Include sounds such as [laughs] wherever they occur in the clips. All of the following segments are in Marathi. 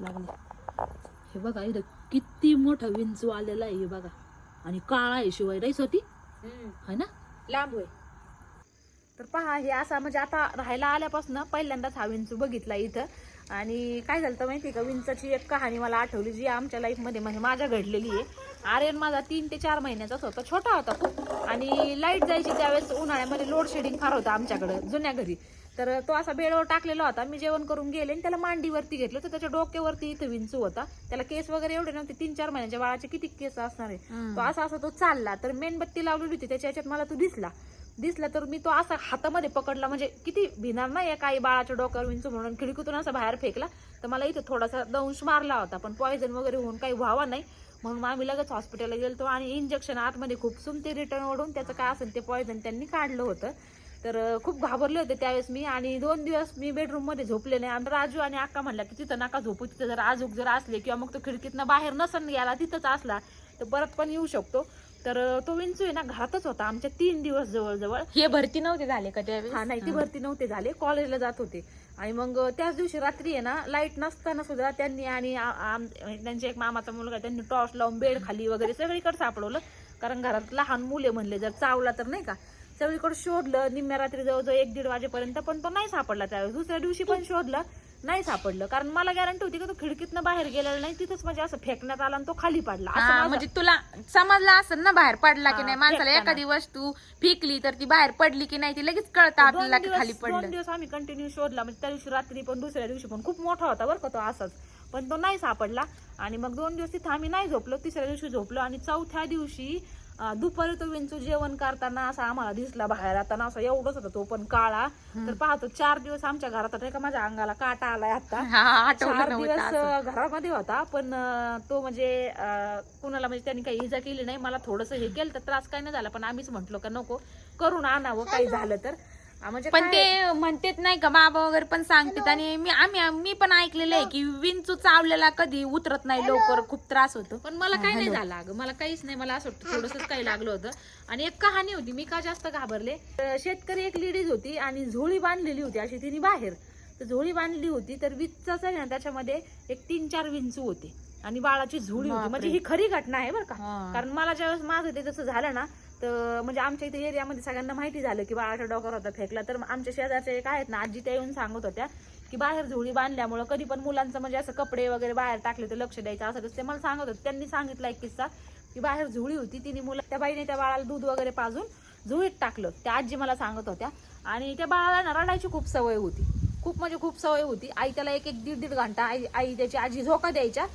लागले. हे बघा इथं किती मोठा विंचू आलेला आहे हे बघा. आणि काळा आहे शिवाय राईस होती है ना? लांब होय. तर पहा हे असा म्हणजे आता राहायला आल्यापासून पहिल्यांदाच हा विंचू बघितला इथं. आणि काय झालं माहिती का? विंचाची एक कहाणी मला आठवली जी आमच्या लाईफमध्ये म्हणजे माझ्या घडलेली आहे. आर्यन माझा तीन ते चार महिन्याचाच होता छोटा होता खूप. आणि लाइट जायची त्यावेळेस उन्हाळ्यामध्ये लोड शेडिंग फार होतं आमच्याकडं जुन्या घरी. तर तो असा बेडवर टाकलेला होता. मी जेवण करून गेले आणि त्याला मांडीवरती घेतलं. तर त्याच्या डोक्यावरती इथं विंचू होता. त्याला केस वगैरे एवढे नव्हते. तीन चार महिन्याच्या बाळाचे किती केस असणार आहे. तो असा असा तो चालला. तर मेणबत्ती लावलेली होती. त्याच्या याच्यात मला तो दिसला. दिसला तर मी तो असा हातामध्ये पकडला. म्हणजे किती भिणार नाही काही बाळाच्या डोक्यावर विंचू म्हणून. खिडकीतून असा बाहेर फेकला. तर मला इथे थोडासा दंश मारला होता. पण पॉयझन वगैरे होऊन काही व्हावा नाही. म्हणून आम्ही लगेच हॉस्पिटलला गेलतो आणि इंजेक्शन आतमध्ये खूप सुम ते रिटर्न ओढून त्याचं काय असेल ते पॉयझन त्यांनी काढलं होतं. तर खूप घाबरले होते त्यावेळेस मी आणि दोन दिवस मी बेडरूममध्ये झोपले नाही. आणि राजू आणि अक्का म्हणला की तिथं नका झोपू तिथं जर आजूक जर असले किंवा मग तो खिडकीतनं बाहेर नसन गेला तिथंच असला तर परत पण येऊ शकतो. तर तो विंचू आहे ना घरातच होता आमच्या तीन दिवस जवळजवळ. हे भरती नव्हते झाले का त्यावेळेस? हा नाही ती भरती नव्हते झाले. कॉलेजला जात होते. आणि मग त्याच दिवशी रात्री आहे ना लाइट नसताना सुद्धा त्यांनी आणि त्यांचे एक मामाचा मुलगा त्यांनी टॉर्च लावून बेड खाली वगैरे सगळीकडे सापडवलं. कारण घरात लहान मुले म्हणले जर चावला तर नाही का? सगळीकडे शोधलं निम्म्या रात्री जवळजवळ एक दीड वाजेपर्यंत पण तो नाही सापडला त्यावेळेस. दुसऱ्या दिवशी पण शोधलं नाही सापडलं. कारण मला गॅरंटी होती की तो खिडकीतनं बाहेर गेलेला नाही तिथंच म्हणजे असं फेकण्यात आला आणि तो खाली पडला. असं हा, माझं- म्हणजे तुला समजलं असेल ना बाहेर पडला की हा, नाही? माणसाला फेकताना. एखादी वस्तू फेकली तर ती बाहेर पडली की नाही ती लगेच कळतं आपल्याला दोन की दिवस खाली दोन पडलं. दिवस आम्ही कंटिन्यू शोधला. म्हणजे त्या दिवशी रात्री पण दुसऱ्या दिवशी पण. खूप मोठा होता बरं का तो असाच. पण तो नाही सापडला. आणि मग दोन दिवस तिथं आम्ही नाही झोपलो तिसऱ्या दिवशी झोपलो. आणि चौथ्या दिवशी दुपारी तो विंचू जेवण करताना असा आम्हाला दिसला बाहेर. आता असा एवढंच होता तो पण काळा. तर पाहतो चार दिवस आमच्या घरात होता. का माझ्या अंगाला काटा आलाय आता. चार दिवस घरामध्ये होता. पण तो म्हणजे कुणाला म्हणजे त्यांनी काही इजा केली नाही. मला थोडस हे केलं तर त्रास काही नाही झाला. पण आम्हीच म्हंटलो का नको करून आणावं. काही झालं तर. म्हणजे पण ते म्हणतेत नाही का बाबा वगैरे पण सांगतात आणि मी आम्ही मी पण ऐकलेलं आहे की विंचू चावलेला कधी उतरत नाही लवकर खूप त्रास होतो. पण मला काही नाही झालं अगं मला काहीच नाही मला असं थोडस काही लागलं होतं. आणि एक कहाणी होती मी का जास्त घाबरले? तर शेतकरी एक लेडीज होती आणि झोळी बांधलेली होती अशी तिने बाहेर. तर झोळी बांधली होती तर विंचाच आहे ना त्याच्यामध्ये एक तीन चार विंचू होते. आणि बाळाची झोळी होती. म्हणजे ही खरी घटना आहे बरं का. कारण मला ज्यावेळेस माझं ते तसं झालं ना तर म्हणजे आमच्या इथे एरियामध्ये सगळ्यांना माहिती झालं की बाळाचा डोक्यावर होता फेकला. तर आमच्या शेजारच्या एक आहेत ना आजी त्या येऊन सांगत होत्या की बाहेर झोळी बांधल्यामुळं कधी पण मुलांचं म्हणजे असं कपडे वगैरे बाहेर टाकले तर लक्ष द्यायचं असं तसं ते मला सांगत होते. त्यांनी सांगितला एक किस्सा की बाहेर झोळी होती तिने मुलं त्या बाईने त्या बाळाला दूध वगैरे पाजून झोळीत टाकलं. त्या आजी मला सांगत होत्या. आणि त्या बाळाला ना रडायची खूप सवय होती. खूप म्हणजे खूप सवय होती. आई त्याला एक एक दीड दीड घंटा आई आई त्याची आजी झोका द्यायच्या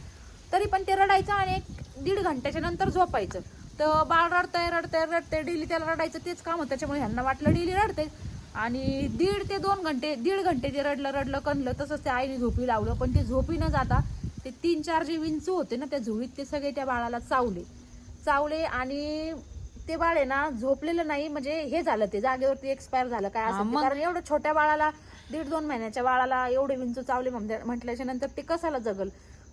तरी पण ते रडायचं आणि एक दीड घंट्याच्या नंतर झोपायचं. तर बाळ रडतंय रडतंय रडतंय. डेली त्याला रडायचं तेच काम होतं. त्याच्यामुळे ह्यांना वाटलं डेली रडते. आणि दीड ते दोन घंटे दीड घंटे ते रडलं रडलं कणलं तसंच त्या आईने झोपी लावलं. पण ते झोपी न जाता ते तीन चार जे विंचू होते ना त्या झोळीत ते सगळे त्या बाळाला चावले. चावले आणि ते बाळ आहे ना झोपलेलं नाही. म्हणजे हे झालं ते जागेवरती एक्सपायर झालं. काय असं? कारण एवढं छोट्या बाळाला दीड दोन महिन्याच्या बाळाला एवढे विंचू चावले म्हणजे- म्हटल्याच्या नंतर ते कसाला जगल?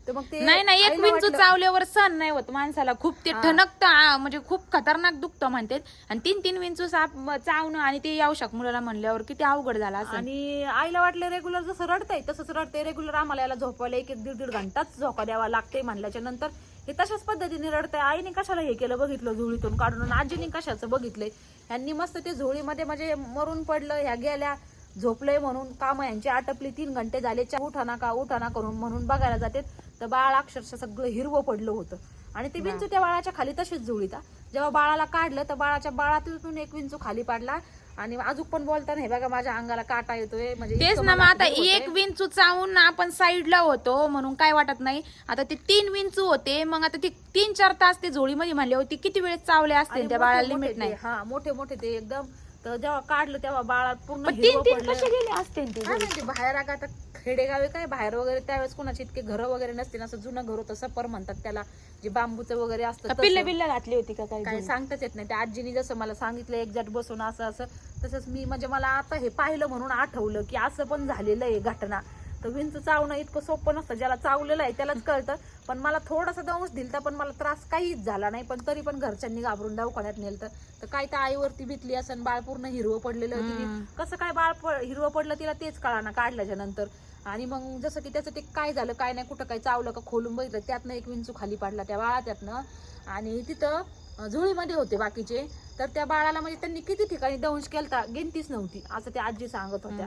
तर मग ते नाही नाही एक आईला विंचू चावल्यावर सण नाही होत माणसाला. खूप ते हा. ठणकतं म्हणजे खूप खतरनाक दुखतं म्हणतात. आणि तीन तीन विंचू साप चावणं आणि ते यावं शक मुलाला म्हणल्यावर किती अवघड झाला असं. आणि आईला वाटलं रेग्युलर जसं रडतंय तसंच रडतंय. रेग्युलर आम्हाला याला झोपायला एक एक दीड दीड घंटाच झोका द्यावा लागते म्हणल्याच्या नंतर हे तशाच पद्धतीने रडतंय. आईने कशाला हे केलं बघितलं झोळीतून काढून? आणि आजीने कशाचं बघितलंय? यांनी मस्त ते झोळीमध्ये म्हणजे मरून पडलं ह्या गेल्या झोपलंय म्हणून. काम यांची आटपली तीन घंटे झाले. चा उठा नका उठा ना करून म्हणून बघायला जाते तर बाळ अक्षरशः सगळं हिरवं पडलं होतं. आणि ते विंचू त्या बाळाच्या खाली तशीच झोळीता जेव्हा बाळाला काढलं तर बाळाच्या बाळातून एक विंचू खाली पाडला. आणि अजून पण बोलताना हे बघा माझ्या अंगाला काटा येतोय. म्हणजे तेच ना मग आता. एक विंचू चावून आपण साईडला होतो म्हणून काय वाटत नाही. आता ते तीन विंचू होते मग आता ते तीन चार तास ते झोळीमध्ये म्हणले होते किती वेळेस चावले आणि असतील त्या बाळाला लिमिट नाही. हा मोठे मोठे ते एकदम. तर जेव्हा काढलं तेव्हा बाळा पूर्ण तीन तीन. कसे गेले असतील ते काय माहिती बाहेर आता खेडेगावे काय बाहेर वगैरे त्यावेळेस कोणाची इतके घरं वगैरे नसतील असं जुनं घर होतं सपर म्हणतात त्याला. जे बांबूचं वगैरे असतं. पिल्ल बिल्ल घातली होती का काय काय सांगताच येत नाही. त्या आजीनी जसं मला सांगितलं एक्झॅक्ट बसून असं असं. तसंच मी म्हणजे मला आता हे पाहिलं म्हणून आठवलं की असं पण झालेलं आहे घटना. तर विंच चावणं इतकं सोपं नसतं. ज्याला चावलेलं आहे त्यालाच कळतं. पण मला थोडासा दंश दिलता पण मला त्रास काहीच झाला नाही. पण तरी पण घरच्यांनी घाबरून दवाखान्यात नेलं तर काय त्या आईवरती बितली असं बाळ पूर्ण हिरवं पडलेलं तिने हम्म. कसं काय बाळ हिरवं पडलं तिला तेच कळाना काढल्याच्या नंतर. आणि मग जसं की त्याचं ते काय झालं काय नाही कुठं काय चावलं का खोलून बघितलं. त्यातनं एक विंचू खाली पडला त्या बाळा त्यातनं आणि तिथं झोळीमध्ये होते बाकीचे. तर त्या बाळाला म्हणजे त्यांनी किती ठिकाणी दंश केलता गिनतीच नव्हती. असं त्या आजी सांगत होत्या.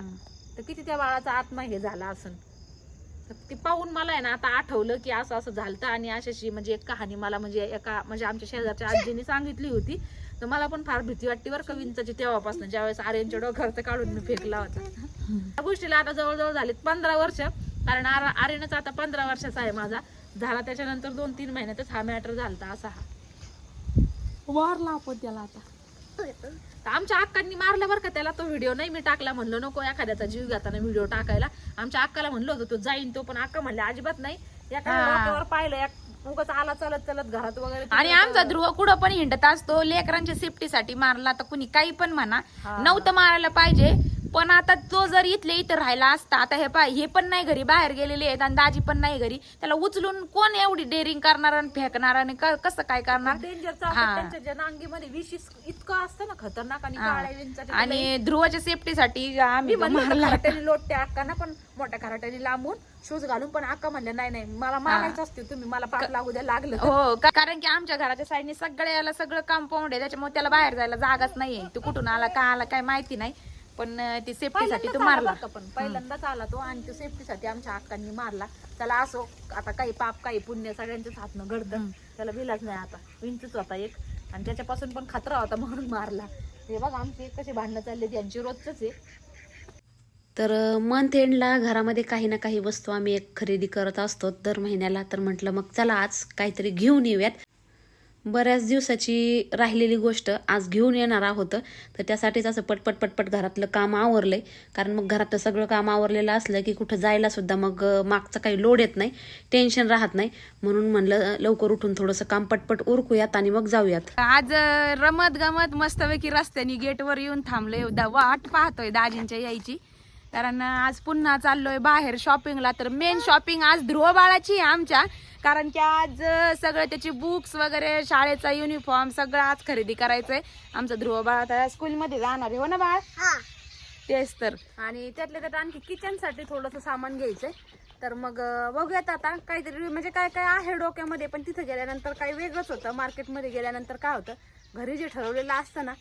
तर किती त्या बाळाचा आत्मा हे झाला असन? तर ते पाहून मला आहे ना आता आठवलं की असं असं झालं आणि अशाशी म्हणजे एक कहाणी मला म्हणजे एका म्हणजे आमच्या शेजारच्या आजीने सांगितली होती. तर मला पण फार भीती वाटते बरं का विंचाची तेव्हापासून ज्यावेळेस आर्यनच्या डोक्यावर काढून मी फेकला होता. त्या गोष्टीला आता जवळजवळ झालेत पंधरा वर्ष कारण आर आर्यनच आता पंधरा वर्षाचा आहे माझा. झाला त्याच्यानंतर दोन तीन महिन्यातच हा मॅटर झालता असा हा. वारला आपण त्याला आता. तर आमच्या अक्कांनी मारलं बरं का त्याला तो व्हिडिओ नाही मी टाकला म्हणलं नको एखाद्याचा जीव घेताना व्हिडिओ टाकायला आमच्या अक्काला म्हणलं होतं तो जाईन तो पण अक्का म्हणले अजिबात नाही. डोक्यावर पाहिलं एक उगाच आला चालत चालत घरात वगैरे आणि आमचा ध्रुव कुठं पण हिंडत असतो लेकरांच्या सेफ्टीसाठी मारला तर कुणी काही पण म्हणा. नव्हतं मारायला पाहिजे पण आता तो जर इथले इथं राहिला असता आता हे पाय हे पण नाही घरी बाहेर गेलेले आहेत आणि दाजी पण नाही घरी त्याला उचलून कोण एवढी डेअरिंग करणार आणि फेकणार आणि क- कसं काय करणार? डेंजरचा हा. त्यांच्या जनांगीमध्ये विष इस- इतकं असतं ना खतरनाक आणि ध्रुवाच्या सेफ्टीसाठी आम्ही मी म्हणलं होतं मारला. खराट्याने लोटते अक्काना पण मोठ्या खराट्याने लांबून शूज घालून पण अक्का म्हणले नाही नाही मला मारायचं असते तुम्ही मला पाप लागू द्या लागलं तर." हो का- कारण की आमच्या घराच्या साईडने सगळ्याला सगळं कंपाऊंड आहे त्याच्यामुळे त्याला बाहेर जायला जागाच नाहीये. तो कुठून आला का आला काय माहिती नाही. पण ती सेफ्टीसाठी तो पहिल्यांदाच आला मारला. बरं का पण? पहिल्यांदाच आला तो आणि तो सेफ्टीसाठी आमच्या हक्कांनी मारला. त्याला असो आता काही पाप काही पुण्य सगळ्यांच्याच हातनं घडतं. त्याला विलाच नाही आता. विंचूच होता एक. आणि त्याच्यापासून पण खतरा होता म्हणून मारला. हे बघ आमचे कसे भांडणं चालले त्यांची रोजच आहे तर मंथ एंडला घरामध्ये काही ना काही वस्तू आम्ही एक खरेदी करत असतो दर महिन्याला. तर म्हटलं मग चला आज काहीतरी घेऊन येऊयात. बऱ्याच दिवसाची राहिलेली गोष्ट आज घेऊन येणार आहोत. तर त्यासाठीच असं पटपट पटपट घरातलं काम आवरलंय. कारण मग घरातलं सगळं काम आवरलेलं असलं की कुठं जायला सुद्धा मग मागचं काही लोड येत नाही टेन्शन राहत नाही. म्हणून म्हणलं लवकर उठून थोडंसं काम पटपट उरकूयात आणि मग जाऊयात. आज रमत गमत मस्तपैकी रस्त्याने गेटवर येऊन थांबलोय. वाट पाहतोय दाजींच्या यायची. कारण आज पुन्हा चाललोय बाहेर शॉपिंगला तर मेन शॉपिंग आज ध्रुव बाळाची आहे आमच्या. कारण की आज सगळं त्याची बुक्स वगैरे शाळेचा युनिफॉर्म सगळं आज खरेदी करायचंय. आमचं ध्रुव बाळ आता स्कूलमध्ये जाणार आहे हो ना बाळ? तेच तर. आणि त्यातल्या त्यात आणखी किचनसाठी थोडंसं सामान घ्यायचंय. तर मग बघूयात आता काहीतरी म्हणजे काय काय आहे डोक्यामध्ये पण तिथे गेल्यानंतर काही वेगळंच होतं. मार्केटमध्ये गेल्यानंतर काय होतं? घरी जे ठरवलेलं असतं ना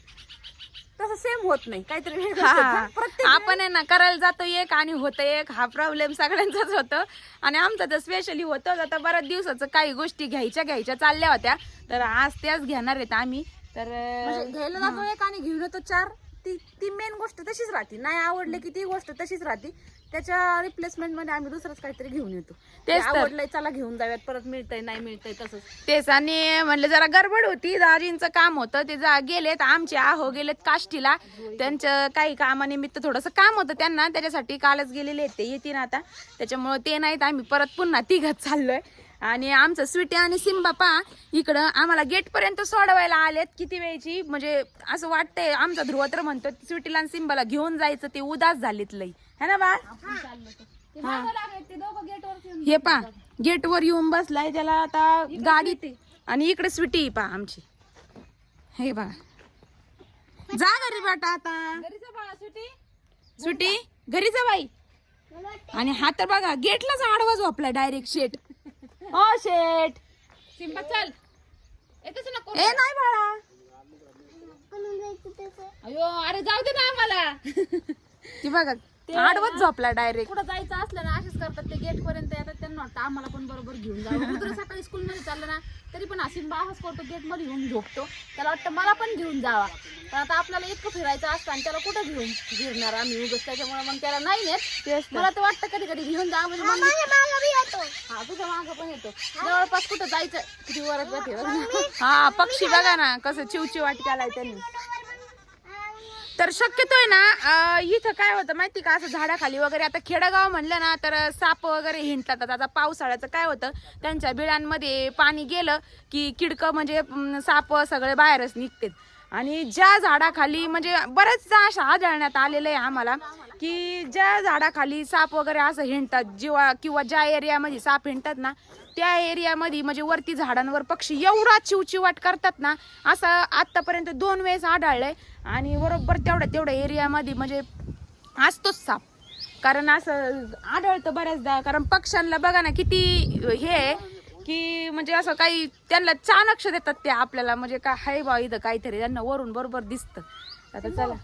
तसं सेम होत नाही. काहीतरी हा. होतं. प्रत्येक आपण आहे ना करायला जातो एक आणि होतं एक. हा प्रॉब्लेम सगळ्यांचाच होतो. आणि आमचं तर स्पेशली होतं. आता बऱ्याच दिवसाचं काही गोष्टी घ्यायच्या घ्यायच्या चालल्या होत्या. तर आज त्याच घेणार आहेत आम्ही. तर म्हणजे घ्यायला जातो एक आणि घेऊन येतो चार. ती ती मेन गोष्ट तशीच राहते. नाही आवडली की ती गोष्ट तशीच राहते. त्याच्या रिप्लेसमेंटमध्ये आम्ही दुसरंच काहीतरी घेऊन येतो. ते तेच तर. आवडलंय चला घेऊन जाऊयात परत मिळतंय नाही मिळतंय तसंच. तेच आणि म्हणलं जरा गडबड होती दाजींचं काम होतं ते जा गेलेत आमचे आहो गेलेत काष्टीला. त्यांचं काही कामानिमित्त थोडंसं काम होतं त्यांना त्याच्यासाठी कालच गेलेले आहेत ते येतील आता. त्याच्यामुळे ते नाहीत आम्ही परत पुन्हा तिघत चाललोय. आणि आमचं स्वीटी आणि सिम्बा पा इकडं आम्हाला गेट पर्यंत सोडवायला आलेत किती वेळची? म्हणजे असं वाटतंय आमचा ध्रुव तर म्हणतो स्वीटीला आणि सिम्बाला घेऊन जायचं ते उदास झालीत लई. है ना बा हे. पा गेटवर येऊन बसलाय त्याला आता गाडीत आणि इकडे स्वीटी पा आमची. हे बा. जा घरी बेटा आता. स्वीटी घरी जा बाई. आणि हा तर बघा गेटलाच आडवा झोपला डायरेक्ट शेट. ओ शेट. सिंबा चल. येतच नको ए नाही बाळा. अयो अरे जाऊ दे ना आम्हाला. ती बघा. आडवाच झोपला डायरेक्ट कुठं जायचं असलं ना असेच करतात ते गेट पर्यंत येतात त्यांना वाटतं आम्हाला पण बरोबर घेऊन जावं. [laughs] रुद्र सकाळी स्कूल मध्ये चाललं ना तरी पण असिंबा असाच करतो गेटमध्ये येऊन झोपतो. त्याला वाटतं मला पण घेऊन जावा. पण आता आपल्याला इतकं फिरायचं असतं आणि त्याला कुठं घेऊन फिरणार आम्ही उगच? त्याच्यामुळे मग त्याला नाही नेत. मला तर वाटतं कधी कधी घेऊन जा म्हणजे मग हा तुझ्या मागं पण येतो. जवळपास कुठं जायचं? किती वरच. हा पक्षी बघा ना कसं चिवचिव वाट केलाय त्यांनी. तर शक्यतो आहे ना इथं काय होतं माहिती का असं झाडाखाली वगैरे आता खेडेगाव म्हणलं ना तर साप वगैरे हिंडतात. आता पावसाळ्याचं काय होतं त्यांच्या बिळांमध्ये पाणी गेलं की किडकं म्हणजे साप सगळे बाहेरच निघतात. आणि ज्या झाडाखाली म्हणजे बरेचदा अशा आढळण्यात आलेलं आहे आम्हाला की ज्या झाडाखाली साप वगैरे असं हिंडतात जेव्हा किंवा ज्या एरियामध्ये साप हिंडतात ना त्या एरियामध्ये म्हणजे वरती झाडांवर पक्षी एवढा चिवचिवाट करतात ना असं आत्तापर्यंत दोन वेळेस आढळलंय. आणि बरोबर तेवढ्या तेवढ्या एरियामध्ये म्हणजे असतोच साप. कारण असं आढळतं बऱ्याचदा कारण पक्ष्यांना बघा ना किती हे आहे की म्हणजे असं काही त्यांना चाणक्ष देतात ते आपल्याला. म्हणजे काय हाय बा इथं काहीतरी त्यांना वरून बरोबर दिसतं. आता चला.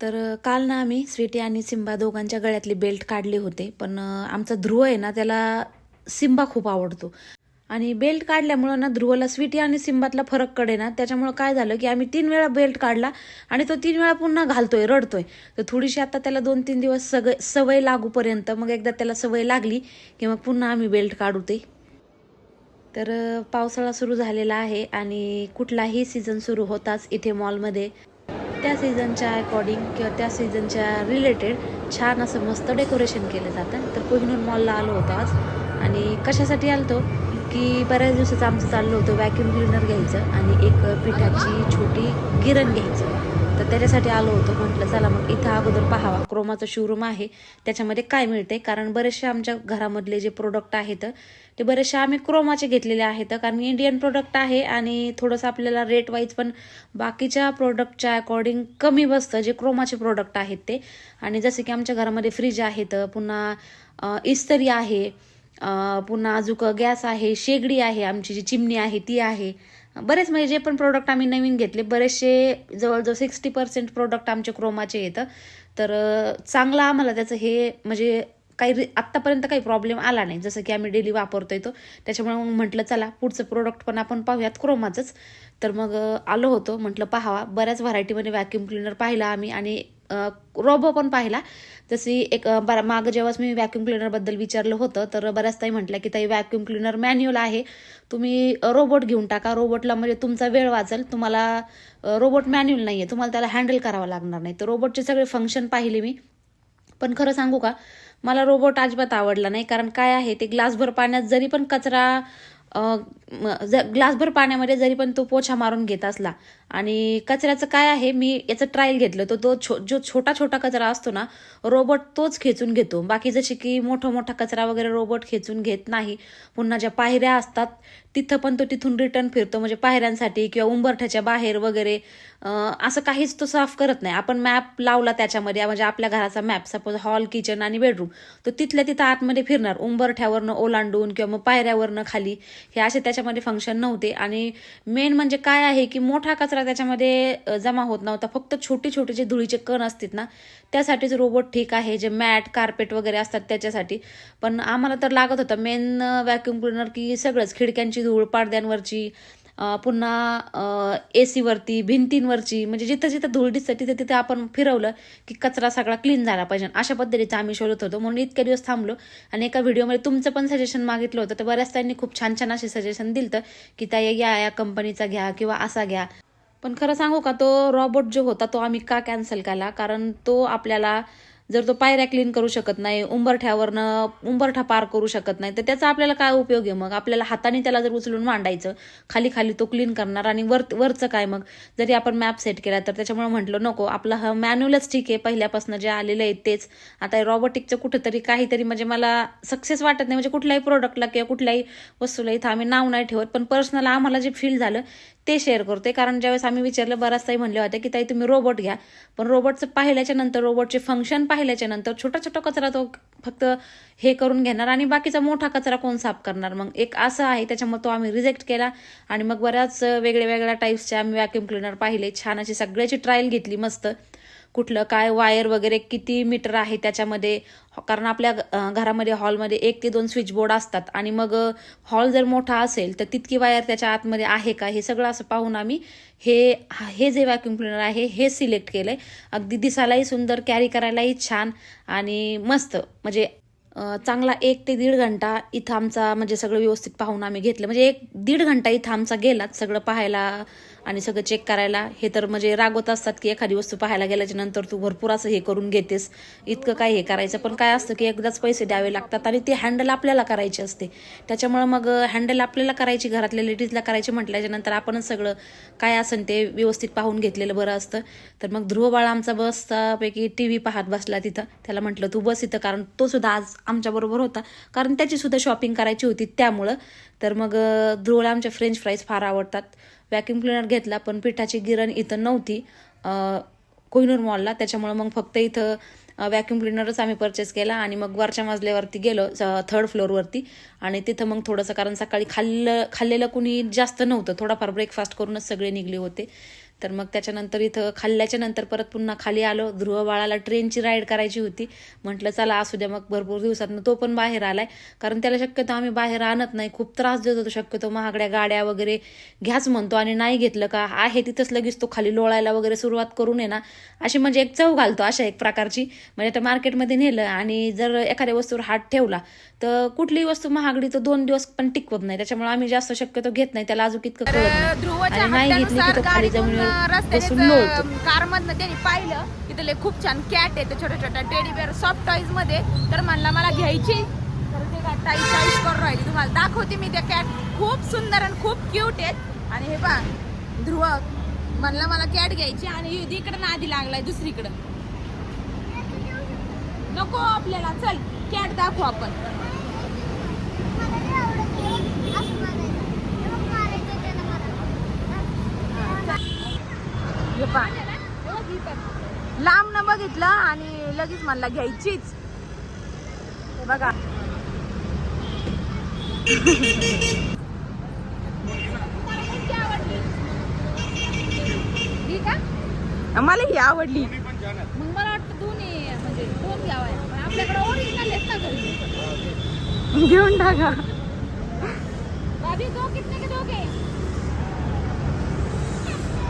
तर काल ना आम्ही स्वीटी आणि सिम्बा दोघांच्या गळ्यातली बेल्ट काढले होते. पण आमचा ध्रुव आहे ना त्याला सिम्बा खूप आवडतो. आणि बेल्ट काढल्यामुळं ना ध्रुवला स्वीटी आणि सिंबातला फरककडे ना त्याच्यामुळं काय झालं की आम्ही तीन वेळा बेल्ट काढला आणि तो तीन वेळा पुन्हा घालतोय रडतोय. तर थोडीशी आता त्याला दोन तीन दिवस सग सवय लागूपर्यंत मग एकदा त्याला सवय लागली की मग पुन्हा आम्ही बेल्ट काढू ते. तर पावसाळा सुरू झालेला आहे आणि कुठलाही सीझन सुरू होताच इथे मॉलमध्ये त्या सीझनच्या अकॉर्डिंग किंवा त्या सीझनच्या रिलेटेड छान असं मस्त डेकोरेशन केलं जातं. तर कोहिनूर मॉलला आलो होतो आज. आणि कशासाठी आलतो? की बऱ्याच दिवसाचं आमचं चाललं होतं व्हॅक्यूम क्लिनर घ्यायचं आणि एक पिठाची छोटी गिरण घ्यायचं. तर त्याच्यासाठी आलो होतो म्हटलं चला मग इथं अगोदर पाहावा. क्रोमाचं शोरूम आहे त्याच्यामध्ये काय मिळते कारण बरेचसे आमच्या घरामधले जे प्रोडक्ट आहेत ते बरेचसे आम्ही क्रोमाचे घेतलेले आहेत कारण इंडियन प्रोडक्ट आहे आणि थोडंसं आपल्याला रेट वाईज पण बाकीच्या प्रोडक्टच्या अकॉर्डिंग कमी बसतं जे क्रोमाचे प्रोडक्ट आहेत ते. आणि जसे की आमच्या घरामध्ये फ्रीज आहेत पुन्हा इस्तरी इस्त्री आहे पुन्हा अजूक गॅस आहे शेगडी आहे आमची जी चिमणी आहे ती आहे. बरेच म्हणजे जे पण प्रोडक्ट आम्ही नवीन घेतले बरेचसे जवळजवळ सिक्स्टी पर्सेंट प्रोडक्ट आमचे क्रोमाचे येतं. तर चांगलं आम्हाला त्याचं हे म्हणजे काही आत्तापर्यंत काही प्रॉब्लेम आला नाही. जसं की आम्ही डेली वापरतोय तो. त्याच्यामुळे मग म्हटलं चला पुढचं प्रोडक्ट पण आपण पाहूयात क्रोमाचंच तर मग आलो होतो. म्हटलं पाहावा. बऱ्याच व्हरायटीमध्ये व्हॅक्युम क्लिनर पाहिला आम्ही आणि रोबो पण पाहिला. जशी एक बरा मागं जेव्हाच मी व्हॅक्युम क्लिनरबद्दल विचारलं होतं तर बऱ्याच ताई म्हटलं की ताई व्हॅक्युम क्लिनर मॅन्युअल आहे. तुम्ही रोबोट घेऊन टाका. रोबोटला म्हणजे तुमचा वेळ वाचेल. तुम्हाला रोबोट मॅन्युअल नाही आहे तुम्हाला त्याला हँडल करावं लागणार नाही. तर रोबोटचे सगळे फंक्शन पाहिले मी. पण खरं सांगू का? मला रोबोट अजिबात आवडला नाही. कारण काय आहे ते ग्लासभर पाण्यात जरी पण कचरा ज- ग्लासभर पाण्यामध्ये जरी पण तो पोछा मारून घेत असला. आणि कचऱ्याचं काय आहे मी याचं ट्रायल घेतलं तर तो छो जो छोटा छोटा कचरा असतो ना रोबोट तोच खेचून घेतो. बाकी जसे की मोठा मोठा कचरा वगैरे रोबोट खेचून घेत नाही. पुन्हा ज्या पायऱ्या असतात तिथं पण तो तिथून रिटर्न फिरतो म्हणजे पायऱ्यांसाठी किंवा उंबरठ्याच्या बाहेर वगैरे. असं काहीच तो साफ करत नाही. आपण मॅप लावला त्याच्यामध्ये म्हणजे आपल्या घराचा मॅप सपोज हॉल किचन आणि बेडरूम तो तिथल्या तिथं आतमध्ये फिरणार. उंबरठ्यावरनं ओलांडून किंवा मग पायऱ्यावरनं खाली. हे असे त्याच्यामध्ये फंक्शन नव्हते. आणि मेन म्हणजे काय आहे की मोठा कचरा त्याच्यामध्ये जमा होत नव्हता. फक्त छोटे छोटे जे धुळीचे कण असतात ना त्यासाठीच रोबोट ठीक आहे. जे मॅट कार्पेट वगैरे असतात त्याच्यासाठी. पण आम्हाला तर लागत होतं. मेन व्हॅक्युम क्लिनर की सगळंच. खिडक्यांची धूळपाडद्यांवरची पुन्हा ए सीवरती भिंतींवरची म्हणजे जिथं जिथं धूळ दिसतं तिथे तिथे आपण फिरवलं की कचरा सगळा क्लीन झाला पाहिजे. अशा पद्धतीचं आम्ही शोधत होतो. म्हणून इतके दिवस थांबलो आणि एका व्हिडिओमध्ये तुमचं पण सजेशन मागितलं होतं. तर बऱ्याच त्यांनी खूप छान छान असे सजेशन दिलं की त्या या या कंपनीचा घ्या किंवा असा घ्या. पण खरं सांगू का तो रॉबोट जो होता तो आम्ही का कॅन्सल केला? कारण तो आपल्याला जर तो पायऱ्या क्लीन करू शकत नाही उंबरठ्यावरनं उंबरठा पार करू शकत नाही तर त्याचा आपल्याला काय उपयोग आहे मग? आपल्याला हाताने त्याला जर उचलून मांडायचं खाली खाली तो क्लीन करणार आणि वर वरचं काय मग? जरी आपण मॅप सेट केला तर त्याच्यामुळे म्हटलं नको. आपला हा मॅन्युअलच ठीक आहे पहिल्यापासून जे आलेलं आहे तेच. आता रॉबोटिकचं कुठंतरी काहीतरी म्हणजे मला सक्सेस वाटत नाही. म्हणजे कुठल्याही प्रोडक्टला किंवा कुठल्याही वस्तूला इथं आम्ही नाव नाही ठेवत पण पर्सनल आम्हाला जे फील झालं ते शेअर करते कारण ज्यावेळेस आम्ही विचारलं बराचसाही म्हणले होते की ताई तुम्ही रोबोट घ्या. पण रोबोटचं पाहिल्याच्या नंतर रोबोटचे फंक्शन पाहिल्याच्या नंतर छोटा छोटा कचरा तो फक्त हे करून घेणार आणि बाकीचा मोठा कचरा कोण साफ करणार? मग एक असं आहे त्याच्यामुळे तो आम्ही रिजेक्ट केला आणि मग बऱ्याच वेगळ्या वेगळ्या टाईप्सचे आम्ही व्हॅक्युम क्लिनर पाहिले. छान अशी सगळ्याची ट्रायल घेतली मस्त. कुठलं काय वायर वगैरे किती मीटर आहे त्याच्यामध्ये. कारण आपल्या घरामध्ये हॉलमध्ये एक ते दोन स्विच बोर्ड असतात. आणि मग हॉल जर मोठा असेल तर तितकी वायर त्याच्या आतमध्ये आहे का? हे सगळं असं पाहून आम्ही हे हे जे व्हॅक्युम क्लिनर आहे हे सिलेक्ट केलं आहे अगदी दिसायलाही सुंदर कॅरी करायलाही छान आणि मस्त. म्हणजे चांगला एक ते दीड घंटा इथं आमचा म्हणजे सगळं व्यवस्थित पाहून आम्ही घेतलं. म्हणजे एक दीड घंटा इथं आमचा गेलाच सगळं पाहायला आणि सगळं चेक करायला. हे तर म्हणजे रागवत असतात की एखादी वस्तू पाहायला गेल्याच्यानंतर तू भरपूर असं हे करून घेतेस. इतकं काय हे करायचं. पण काय असतं की एकदाच पैसे द्यावे लागतात आणि ते हँडल आपल्याला करायचे असते. त्याच्यामुळं मग हँडल आपल्याला करायची घरातल्या लेडीजला करायची म्हटल्याच्या नंतर आपणच सगळं काय असेल ते व्यवस्थित पाहून घेतलेलं बरं असतं. तर मग ध्रुव बाळा आमचा बसतापैकी टी व्ही पाहत बसला तिथं. त्याला म्हटलं तू बस इथं. कारण तो सुद्धा आज आमच्याबरोबर होता. कारण त्याची सुद्धा शॉपिंग करायची होती त्यामुळं. तर मग ध्रुवला आमच्या फ्रेंच फ्राईज फार आवडतात. व्हॅक्युम क्लिनर घेतला पण पिठाची गिरण इथं नव्हती. कोहिनूर मॉलला त्याच्यामुळं मग फक्त इथं व्हॅक्युम क्लिनरच आम्ही परचेस केला आणि मग वरच्या मजल्यावरती गेलो थर्ड फ्लोअरवरती आणि तिथं मग थोडंसं कारण सकाळी खाल्लं खाल्लेलं कुणी जास्त नव्हतं. थोडाफार ब्रेकफास्ट करूनच सगळे निघले होते. तर मग त्याच्यानंतर इथं खाल्ल्याच्या नंतर परत पुन्हा खाली आलो. ध्रुव बाळाला ट्रेनची राईड करायची होती. म्हटलं चला असू द्या. मग भरपूर दिवसातनं तो पण बाहेर आलाय. कारण त्याला शक्यतो आम्ही बाहेर आणत नाही. खूप त्रास देत होतो शक्यतो. महागड्या गाड्या वगैरे घ्याच म्हणतो आणि नाही घेतलं का? आहे तिथंच लगेच तो खाली लोळायला वगैरे सुरुवात करून आहे ना. अशी म्हणजे एक चव घालतो अशा एक प्रकारची. म्हणजे आता मार्केटमध्ये नेलं आणि जर एखाद्या वस्तूवर हात ठेवला तर कुठलीही वस्तू महागडी तर दोन दिवस पण टिकवत नाही. त्याच्यामुळे आम्ही जास्त शक्यतो घेत नाही. त्याला अजून इतकं कळत नाही. घेतली की तो खाली जमिनीवर बसून कार मधनं त्यांनी पाहिलं तिथले खूप छान कॅट आहे छोट्या छोट्या टेडी बेअर सॉफ्ट टॉईजमध्ये. तर म्हणला मला घ्यायची तर ते टाईस टाईस करून राहिली. तुम्हाला दाखवते मी त्या कॅट खूप सुंदर आणि खूप क्यूट आहेत. आणि हे पहा ध्रुव म्हणला मला कॅट घ्यायची आणि इकडे नादी लागलाय दुसरीकडं. नको आपल्याला चल कॅट दाखवू आपण. हे लांब न बघितलं आणि लगेच म्हणला घ्यायचीच. हे बघा. मला ही आवडली. मग मला वाटतं दोन्ही म्हणजे दोन घ्यावा आपल्याकडे ओरिजिनल आहेत ना घरी. घेऊन टाका. [laughs] भाभी दो कितने के दोगे छह सौ ज्यादा हो रहा है भाभी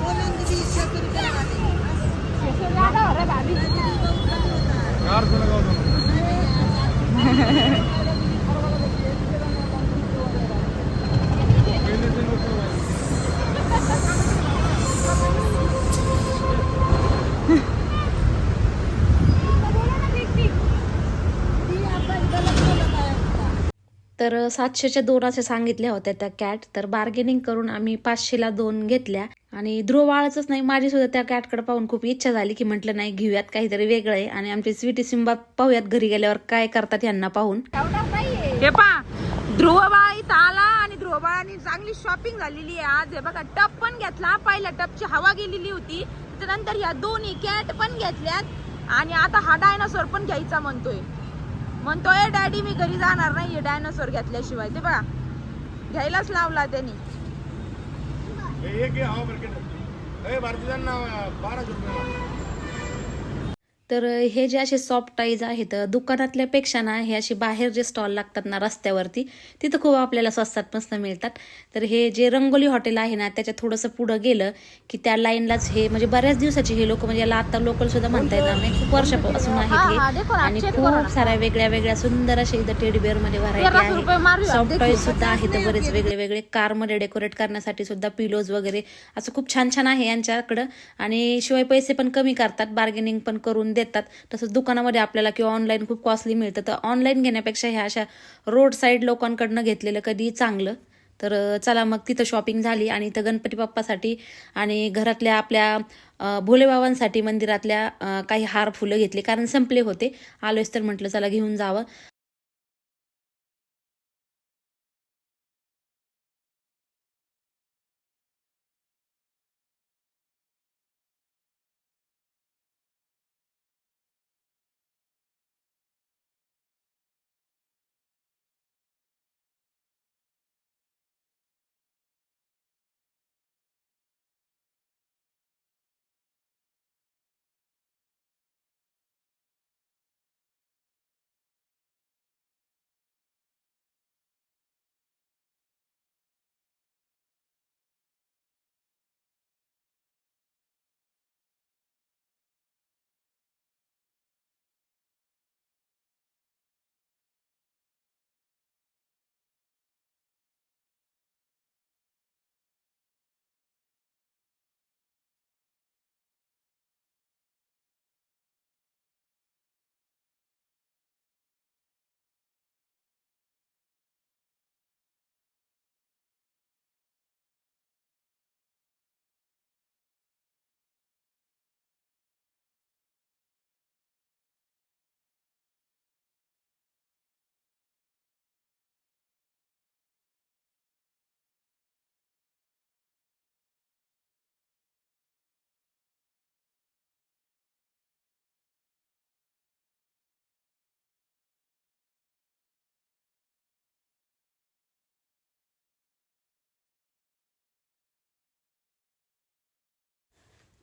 तर सातशेच्या दोन असे सांगितल्या होत्या त्या कॅट तर बार्गेनिंग करून आम्ही पाचशेला दोन घेतल्या. आणि ध्रुवबाळचंच नाही माझी सुद्धा त्या कॅटकडे पाहून खूप इच्छा झाली की म्हटलं नाही घेऊयात काहीतरी वेगळं आहे. आणि आमची स्वीटी सिंबा पाहूयात घरी गेल्यावर काय करतात यांना पाहून. हे पा ध्रुव इथं आला आणि ध्रुवबाळाने चांगली शॉपिंग झालेली आहे आज. हे बघा टप पण घेतला. पहिल्या टपची हवा गेलेली होती. त्याच्यानंतर या दोन्ही कॅट पण घेतल्यात. आणि आता हा डायनासोर पण घ्यायचा म्हणतोय. म्हणतोय डॅडी मी घरी जाणार नाही. डायनासोर घेतल्याशिवाय. ते बघा घ्यायलाच लावला त्यांनी. एक घे हवा मार्केट ए भारतीयांना बाराशे रुपये तर हे जे असे सॉफ्ट टाईज आहेत दुकानातल्या पेक्षा ना हे असे बाहेर जे स्टॉल लागतात ना रस्त्यावरती तिथं खूप आपल्याला स्वस्तात मस्त मिळतात. तर हे जे रंगोली हॉटेल आहे ना त्याच्या थोडंसं पुढं गेलं की त्या लाईनलाच हे म्हणजे बऱ्याच दिवसाचे हे लोक म्हणजे याला आता लोकल सुद्धा म्हणता येणार नाही खूप वर्षापासून हा, हा, आहेत हे. आणि. खूप साऱ्या वेगळ्या वेगळ्या सुंदर असे इथं टेडी बेअरमध्ये व्हरायटी आहे. सॉफ्ट. टॉईज सुद्धा आहेत बरेच वेगळे वेगळे कारमध्ये डेकोरेट करण्यासाठी सुद्धा पिलोज वगैरे असं खूप छान छान आहे यांच्याकडं. आणि शिवाय पैसे पण कमी करतात बार्गेनिंग पण करून देतात. तसंच दुकानामध्ये आपल्याला किंवा ऑनलाईन खूप कॉस्टली मिळतं. तर ऑनलाईन घेण्यापेक्षा ह्या अशा रोड साईड लोकांकडनं घेतलेलं कधी चांगलं. तर चला मग तिथं शॉपिंग झाली आणि इथं गणपती बाप्पासाठी आणि घरातल्या आपल्या भोलेबाबांसाठी मंदिरातल्या काही हार फुलं घेतली. कारण संपले होते. आलोच तर म्हटलं चला घेऊन जावं.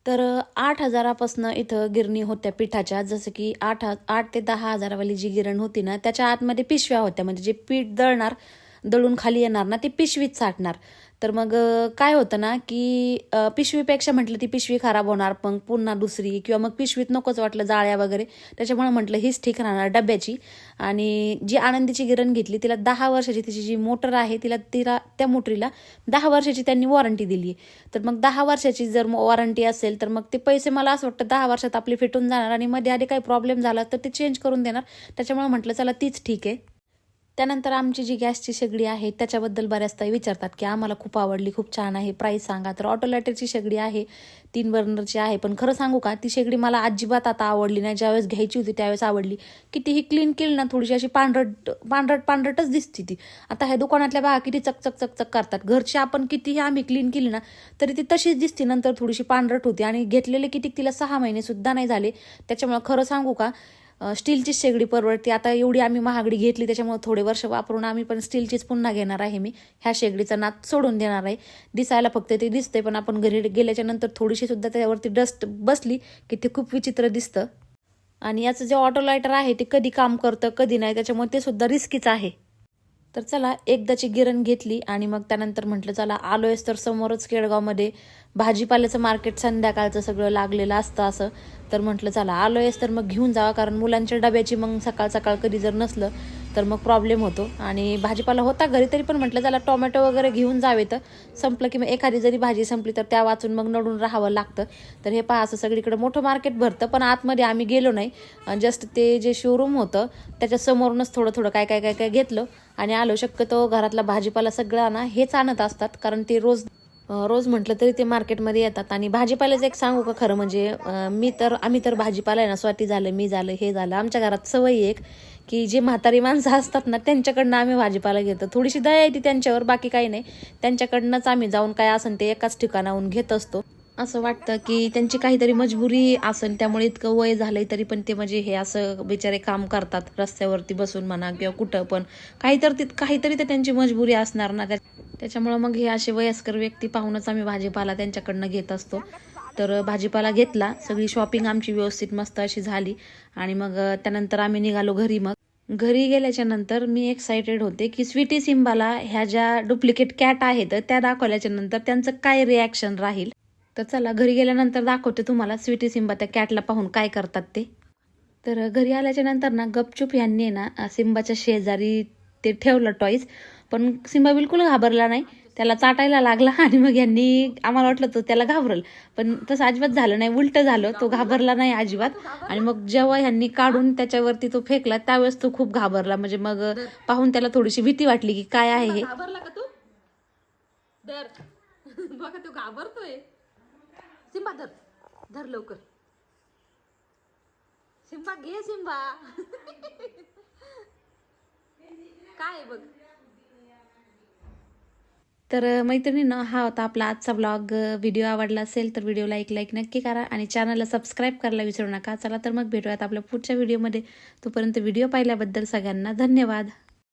तर आठ हजारापासनं इथं गिरणी होत्या पिठाच्या. जसं की आठ आठ ते दहा हजारावाली जी गिरण होती ना त्याच्या आतमध्ये पिशव्या होत्या. म्हणजे जे पीठ दळणार दळून खाली येणार ना ते पिशवीत साठणार. तर मग काय होतं ना की पिशवीपेक्षा म्हटलं ती पिशवी खराब होणार मग पुन्हा दुसरी किंवा मग पिशवीत नकोच वाटलं जाळ्या वगैरे त्याच्यामुळे म्हटलं हीच ठीक राहणार डब्याची. आणि जी आनंदीची गिरण घेतली तिला दहा वर्षाची तिची जी मोटर आहे तिला तिला त्या मोटरीला दहा वर्षाची त्यांनी वॉरंटी दिली तर मग दहा वर्षाची जर वॉरंटी असेल तर मग ते पैसे मला असं वाटतं दहा वर्षात आपले फिटून जाणार आणि मध्ये आधी काही प्रॉब्लेम झाला तर ते चेंज करून देणार. त्याच्यामुळे म्हटलं चला तीच ठीक आहे. त्यानंतर आमची जी गॅसची शेगडी आहे त्याच्याबद्दल बऱ्याचदा विचारतात की आम्हाला खूप आवडली खूप छान आहे प्राईस सांगा. तर ऑटो लायटरची शेगडी आहे तीन बर्नरची आहे. पण खरं सांगू का ती शेगडी मला अजिबात आता आवडली नाही. ज्यावेळेस घ्यायची होती त्यावेळेस आवडली. कितीही क्लीन केली ना थोडीशी अशी पांढरट पांढरट पांढरटच दिसते ती. आता ह्या दुकानातल्या बागा किती चकचक चकचक करतात. घरची आपण कितीही आम्ही क्लीन केली ना तरी ती तशीच दिसते. नंतर थोडीशी पांढरट होती आणि घेतलेले किती तिला सहा महिने सुद्धा नाही झाले. त्याच्यामुळे खरं सांगू का स्टीलचीच स्टीलची शेगडी परवडते. आता एवढी आम्ही महागडी घेतली त्याच्यामुळे थोडे वर्ष वापरून आम्ही पण स्टीलचीच पुन्हा घेणार आहे मी. ह्या शेगडीचा नात सोडून देणार आहे. दिसायला फक्त ते दिसते पण आपण घरी गेल्याच्यानंतर थोडीशी सुद्धा त्याच्यावरती डस्ट बसली की ते खूप विचित्र दिसतं. आणि याचं जे ऑटो लायटर आहे ते कधी काम करतं कधी नाही त्याच्यामुळे ते सुद्धा रिस्कीच आहे. तर चला एकदाची गिरण घेतली आणि मग त्यानंतर म्हटलं चला आलोयच तर समोरच केळगावमध्ये. भाजीपाल्याचं मार्केट संध्याकाळचं सगळं लागलेलं असतं असं. तर म्हटलं चला आलोयच तर मग घेऊन जावा कारण मुलांच्या डब्याची मग सकाळ सकाळ कधी जर नसलं तर मग प्रॉब्लेम होतो. आणि भाजीपाला होता घरी तरी पण म्हटलं त्याला टोमॅटो वगैरे घेऊन जावे तर. संपलं की मग एखादी जरी भाजी संपली तर त्या वाचून मग नडून राहावं लागतं. तर हे पहा असं सगळीकडे मोठं मार्केट भरतं पण आतमध्ये आम्ही गेलो नाही. जस्ट ते जे शोरूम होतं त्याच्यासमोरूनच थोडं थोडं काय काय काय काय घेतलं. आणि आलो शक्यतो घरातला भाजीपाला सगळा ना हेच आणत असतात कारण ते रोज रोज म्हटलं तरी ते मार्केटमध्ये येतात. आणि भाजीपाल्याचं एक सांगू का खरं? म्हणजे मी तर आम्ही तर भाजीपाला आहे ना स्वाती झालं मी झालं हे झालं. आमच्या घरात सवय एक की जे म्हातारी माणसं असतात ना त्यांच्याकडनं आम्ही भाजीपाला घेतो. थोडीशी दया येते त्यांच्यावर बाकी काही नाही. त्यांच्याकडनंच आम्ही जाऊन काय असेल ते एकाच ठिकाणाहून घेत असतो. असं वाटतं की त्यांची काहीतरी मजबुरी असेल त्यामुळे इतकं वय झालंय तरी पण ते म्हणजे हे असं बिचारे काम करतात रस्त्यावरती बसून म्हणा किंवा कुठं पण. काहीतरी काहीतरी तर त्यांची मजबुरी असणार ना. त्या त्याच्यामुळं मग हे असे वयस्कर व्यक्ती पाहूनच आम्ही भाजीपाला त्यांच्याकडनं घेत असतो. तर भाजीपाला घेतला सगळी शॉपिंग आमची व्यवस्थित मस्त अशी झाली. आणि मग त्यानंतर आम्ही निघालो घरी मग. घरी गेल्याच्यानंतर मी एक्सायटेड होते की स्वीटी सिंबाला ह्या ज्या डुप्लिकेट कॅट आहेत त्या दाखवल्याच्या नंतर त्यांचं काय रिॲक्शन राहील? तर चला घरी गेल्यानंतर दाखवते तुम्हाला स्वीटी सिंबा त्या कॅटला पाहून काय करतात ते. तर घरी आल्याच्यानंतर ना गपचूप यांनी ना सिंबाच्या शेजारी ते ठेवलं टॉईस पण सिंबा बिलकुल घाबरला नाही. त्याला चाटायला लागला [laughs] आणि मग यांनी आम्हाला वाटलं तो त्याला घाबरल. पण तसं अजिबात झालं नाही. उलट झालं. तो घाबरला नाही अजिबात. आणि मग जेव्हा यांनी काढून त्याच्यावरती तो फेकला त्यावेळेस तो खूप घाबरला. म्हणजे मग पाहून त्याला थोडीशी भीती वाटली की काय आहे हे. [laughs] बघा घाबरतोय. सिंबा धर. धर लवकर. सिंबा घे सिंबा. [laughs] काय बघ? तर मैत्रिणीनं हा होता आपला आजचा ब्लॉग व्हिडिओ आवडला असेल तर व्हिडिओला एक लाईक नक्की करा आणि चॅनलला सबस्क्राईब करायला विसरू नका. चला तर मग भेटूयात आपल्या पुढच्या व्हिडिओमध्ये तोपर्यंत व्हिडिओ पाहिल्याबद्दल सगळ्यांना धन्यवाद.